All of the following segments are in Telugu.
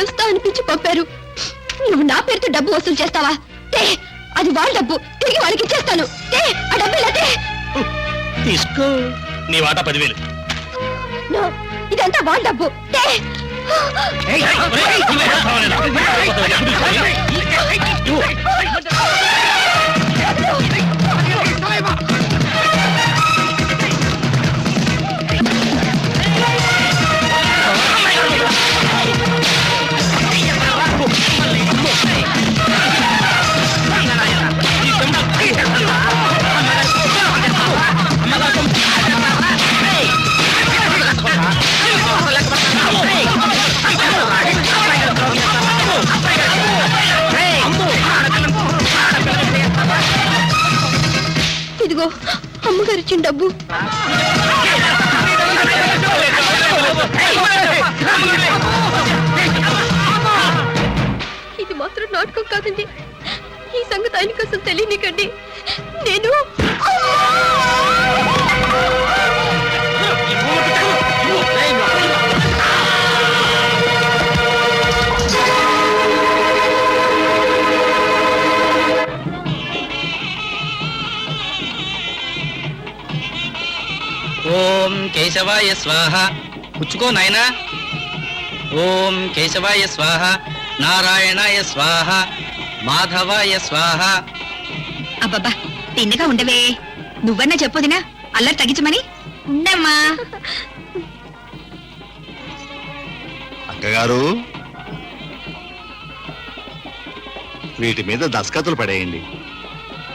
వస్తా అనిపించి పంపారు నువ్వు నా పేరుతో డబ్బు వసూలు చేస్తావా తే అది వాళ్ళ డబ్బు తిరిగి వాళ్ళకి ఇచ్చేస్తాను తే ఆ డబ్బు ఇలా తే తీసుకో నీ వాటా పదివేలు నో, ఇదంతా వాళ్ళ డబ్బు తే అమ్మగారు ఇచ్చిన డబ్బు. ఇది మాత్రం నాటకం కాదండి. ఈ సంగతి ఆయన కోసం తెలియనికండి. నేను ఓం కేశవాయ స్వాహ. పుచ్చుకో నాయనా. ఓం కేశవాయ స్వాహ. నారాయణాయ స్వాహ. మాధవాయ స్వాహ. అబ్బబ్బా తిన్నగా ఉండవే. నువ్వన్నా చెప్పొదినా అల్లరి తగ్గించమని. ఉండమ్మా. అక్కగారు వీటి మీద దస్కతులు పడేయండి.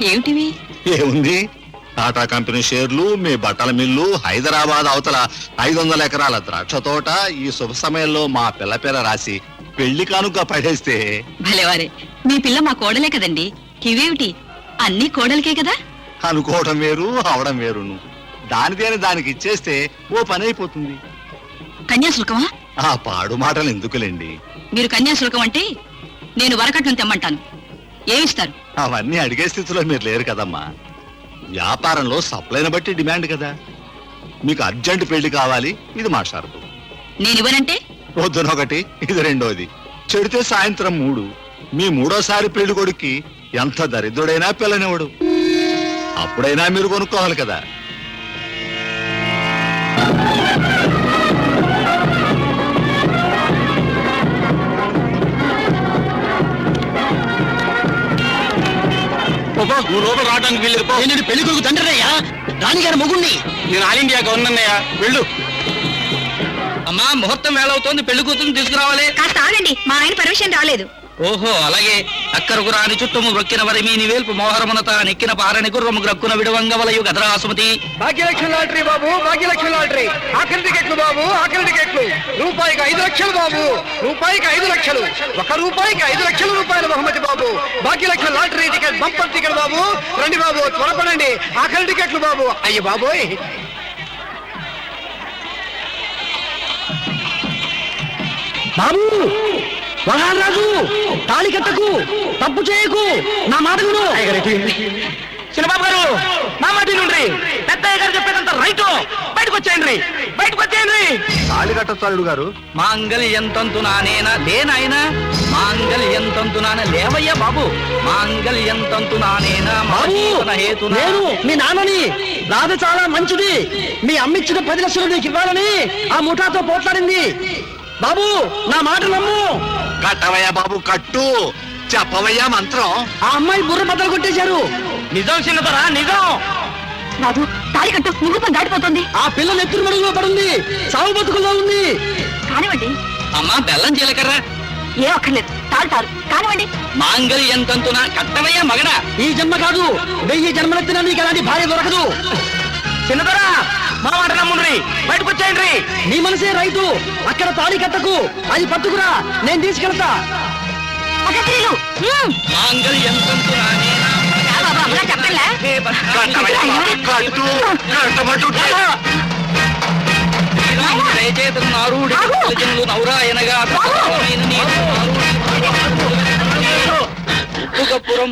ఏమిటివి? ఏముంది? టాటా కంపెనీ షేర్లు మీ బట్టల మిల్లు హైదరాబాద్ అవతల ఐదు వందల ఎకరాల ద్రాక్ష తోట ఈ శుభ సమయంలో మా పిల్ల పేర రాసి పెళ్ళి కానుక పడేస్తే. భలేవారే మీ పిల్ల మా కోడలే కదండి. ఇవేమిటి? అన్ని కోడలకే కదా? అనుకోవడం వేరు అవడం వేరును. దానిదేని దానికి ఇచ్చేస్తే ఓ పని అయిపోతుంది. కన్యాశుల్కమా? ఆ పాడు మాటలు ఎందుకులేండి? మీరు కన్యాశుల్కం అంటే నేను వరకట్నం తెమ్మంటాను. ఏమిస్తారు? అవన్నీ అడిగే స్థితిలో మీరు లేరు కదమ్మా. వ్యాపారంలో సప్లైని బట్టి డిమాండ్ కదా. మీకు అర్జెంట్ పెళ్ళి కావాలి ఇది మా షరతు. నేను ఇవ్వనంటే? పొద్దునొకటి ఇది రెండోది. చెడితే సాయంత్రం మూడు. మీ మూడోసారి పెళ్ళి కొడుక్కి ఎంత దరిద్రుడైనా పిల్లనివ్వడు. అప్పుడైనా మీరు కొనుక్కోవాలి కదా. నువ్వు లోపల రావడానికి వీళ్ళు నేను పెళ్ళి కొడుకు తండ్రినయ్యా? రాణిగారి మొగుణ్ణి. నేను ఆల్ ఇండియా గవర్నన్నయ్యా వెళ్ళు. అమ్మా ముహూర్తం వేళవుతోంది పెళ్ళి కూతురు తీసుకురావాలి. కాస్త ఆగండి. మా ఆయన పర్మిషన్ రాలేదు. ఓహో అలాగే. అక్కరకు రాని చుట్టము రొక్కిన వరి మీ నివేల్పు మోహరమునత నెక్కిన పారని గుర్రము గ్రక్కున విడవంగవలయు గదరాసుమతి. భాగ్యలక్ష్మి లాటరీ బాబు భాగ్యలక్ష్మి లాటరీ. ఆఖరి టికెట్లు బాబు ఆఖరి టికెట్లు రూపాయికి ఐదు లక్షలు బాబు రూపాయికి ఐదు లక్షలు. ఒక రూపాయికి ఐదు లక్షల రూపాయలు బహుమతి బాబు. Bhagyalakshmi lottery ticket bumper ticket బాబు. రండి బాబు త్వరపడండి. ఆఖరి టికెట్లు బాబు. అయ్యి బాబోయ్. బాబు! వరహాలరాజు తాళి కట్టకు తప్పు చేయకు. నా మాట విను. చిన్నబాబు గారు నా మాట నుండి పెద్దయ్య గారు చెప్పేదంత రైటు. బయటకు వచ్చేయండి. బయటకు వచ్చేయండి. తాళి కట్టచాలుడు గారు. మాంగళ్యం తంతు నానేనా లేనాయనా? మాంగళ్యం తంతు నానే లేవయ్యా బాబు. మాంగళ్యం తంతు నానేనా హేతునా? నేను మీ నాన్నని రాధ చాలా మంచిది. మీ అమ్మిచ్చిన పది లక్షలు నీకు ఇవ్వాలని ఆ ముఠాతో పోట్లాడింది. బాబు నా మాట నమ్ము. కట్టవయ్యా బాబు కట్టు. చెప్పవయ్యా మంత్రం. ఆ అమ్మాయి బుర్ర బద్దలు కొట్టేశారు. నిజం చిన్నదరా నిజం. రాదు తాళి కట్టు ముహూర్తం దాటిపోతుంది. ఆ పిల్ల నెత్తురు మడుగులో పడింది. సాగు బతుకుల్లో ఉంది. కానివ్వండి. అమ్మా బెల్లం జీలకర్ర. ఏ ఒక్కర్లేదు తాళి తారు. కానివ్వండి. మాంగళ్యం తంతున కట్టవయ్యా మగడా. ఈ జన్మ కాదు. వెయ్యి జన్మలెత్తినా నీకు అలాంటి భార్య దొరకదు. చిన్నదరా మా మాట నమ్ముండ్రి బయటకు వచ్చేయండి. నీ మనసే రైతు అక్కడ తాళి కట్టకు అది పట్టుకురా నేను తీసుకెళ్తా. అగత్రీలు. మాంగళ్యం తంతు నానేనా బాబా అమ్మగా చెప్పలే కట్టవయ్యా బాబు, కట్టు కట్టబట్టు దయచేతను నారుడి జనులు నౌరాయనగా ప్రసవమైన నీకు ఉప్పుగపురం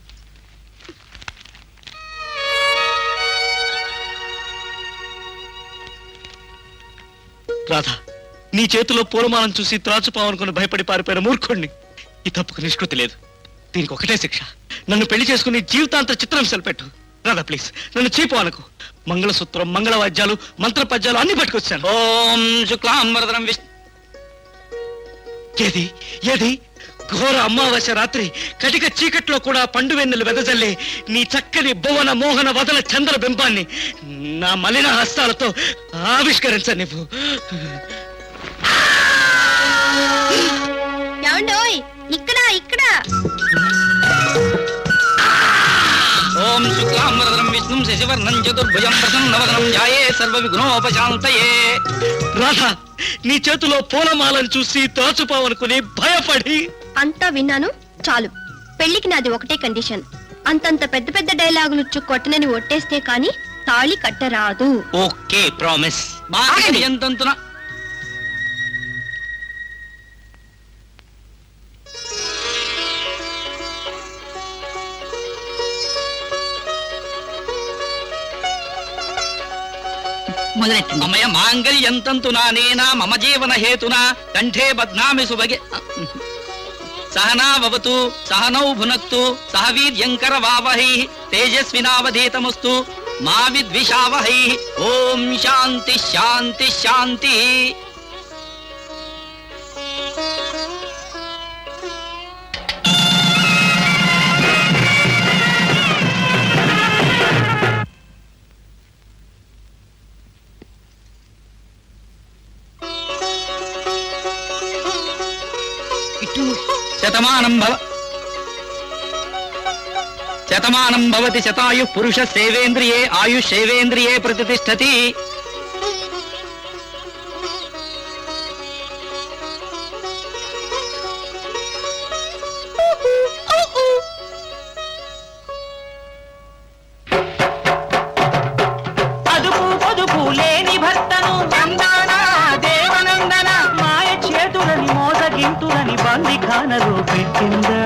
రాధా నీ చేతిలో పూలమాలను చూసి త్రాచుపావనుకుని భయపడి పారిపోయిన మూర్ఖుణ్ణి. ఈ తప్పుకు నిష్కృతి లేదు. దీనికి ఒకటే శిక్ష. నన్ను పెళ్ళి చేసుకుని జీవితాంత చిత్రాంశాలు పెట్టు రాధా ప్లీజ్ నన్ను చీపు అనుకో. మంగళసూత్రం మంగళవాద్యాలు మంత్రపద్యాలు అన్ని పట్టుకొచ్చాను. ఓం శుక్లాంబరధరం విష్ణు. ఏది? ఏది? ఘోర అమావాస్య రాత్రి కటిక చీకట్లో కూడా పండు వెన్నెలు వెదజల్లే నీ చక్కని భువన మోహన వదల చంద్ర బింబాన్ని నా మలిన హస్తాలతో ఆవిష్కరించనివ్వు ఏమండోయ్ ఇక్కడ ఇక్కడ? ఓం శుక్లాంబరధరం విష్ణుం శశివర్ణం చతుర్భుజం ప్రసన్నవదనం ధ్యాయేత్ సర్వ విఘ్నోపశాంతయే రాధా నీ చేతిలో పూలమాలను చూసి త్రాచుపావనుకుని భయపడి అంతా విన్నాను చాలు. పెళ్ళికి నాది ఒకటే కండిషన్ అంతంత పెద్ద పెద్ద డైలాగులు కొట్టనని ఒట్టేస్తే కాని తాళి కట్టరాదు. Okay promise ఎంతంతున మొదలెట్టండి. మమయ మాంగళ్యంతంతు నానేనా మమ జీవన హేతునా? కంఠే బధ్నామి సుభగే సహనావతు సహనౌ భునక్తు సహ వీర్యంకర వావహై తేజస్వినావధీతమస్తు మా విద్విషావహై. ఓం శాంతి శాంతి శాంతి. ఇటు. శతమానం భవ శతమానం భవతి శతాయు పురుష సేవేంద్రియే ఆయుష్ సేవేంద్రియే ప్రతిష్టతి. ఇంతులని చేతులని మోసగింతులని పెట్టిందా?